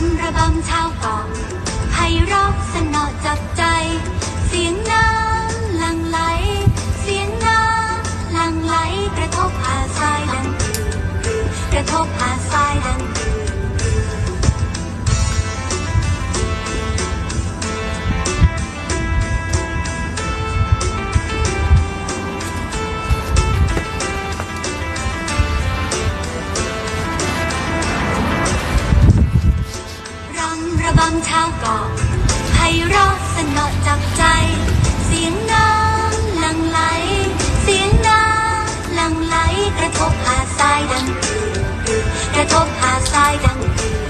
ำระบำชาวเกาะไพเรอะสนอจับใจ เสียงน้ำหลั่งไหล เสียงน้ำหลั่งไหล กระทบหาดทรายดังกระทบหาดทรายดัง ระบังชาเกาะไพเรอสนอจับใจ เสียงน้ำหลังไหล เสียงน้ำหลังไหล กระทบหาดทรายดังกึกกระทบหาดทรายดังกึก